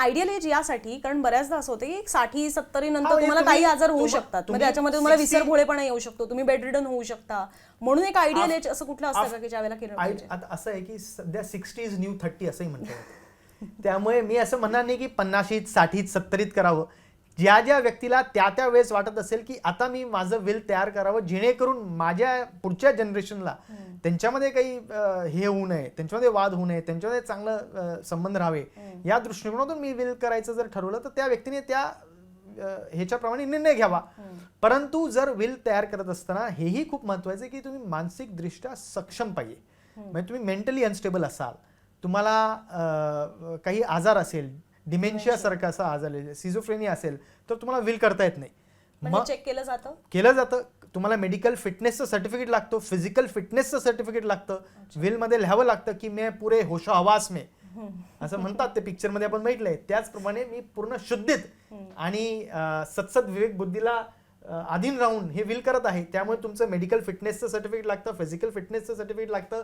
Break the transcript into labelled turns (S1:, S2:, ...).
S1: Ideal age यासाठी कारण बऱ्याचदा असं होतं की साठी सत्तरी नंतर
S2: म्हणजे
S1: तुम्हाला
S2: तुम्ही-
S1: काही आजार होऊ शकतात. म्हणजे त्याच्यामध्ये तुम्हाला
S2: 60
S1: विसरभोळेपणा येऊ शकतो. तुम्ही बेडरिडन होऊ शकता. म्हणून एक आयडियल एज असं कुठलं असतं का पाहिजे?
S2: आता असं आहे की सध्या सिक्स्टी इज न्यू थर्टी असंही म्हणता येतं त्यामुळे मी असं म्हणणार नाही की पन्नाशीत साठीत सत्तरीत करावं. ज्या ज्या व्यक्तीला त्या त्या वेळेस वाटत असेल की आता मी माझं विल तयार करावं जेणेकरून माझ्या पुढच्या जनरेशनला त्यांच्यामध्ये काही हे होऊ नये त्यांच्यामध्ये वाद होऊ नये त्यांच्यामध्ये चांगलं संबंध राहावे या दृष्टिकोनातून मी विल करायचं जर ठरवलं तर त्या व्यक्तीने त्या ह्याच्याप्रमाणे निर्णय घ्यावा. परंतु जर विल तयार करत असताना हेही खूप महत्वाचं आहे की तुम्ही मानसिकदृष्ट्या सक्षम पाहिजे. म्हणजे तुम्ही मेंटली अनस्टेबल असाल तुम्हाला काही आजार असेल डिमेन्शिया सारखा असा आजार सिझोफ्रेनी असेल तर तुम्हाला विल करता येत नाही.
S1: म्हणजे
S2: मग
S1: चेक केलं जातं?
S2: केलं जातं. तुम्हाला मेडिकल फिटनेसचं सर्टिफिकेट लागतं फिजिकल फिटनेसचं सर्टिफिकेट लागतं. विलमध्ये लिहावं लागतं की मी पुरे होशो हवास में. असं म्हणतात ते पिक्चरमध्ये आपण बघितलंय. त्याचप्रमाणे मी पूर्ण शुद्धीत आणि अं, सत्सद विवेक बुद्धीला अधीन राहून हे विल करत आहे. त्यामुळे तुमचं मेडिकल फिटनेसचं सर्टिफिकेट लागतं फिजिकल फिटनेसचं सर्टिफिकेट लागतं.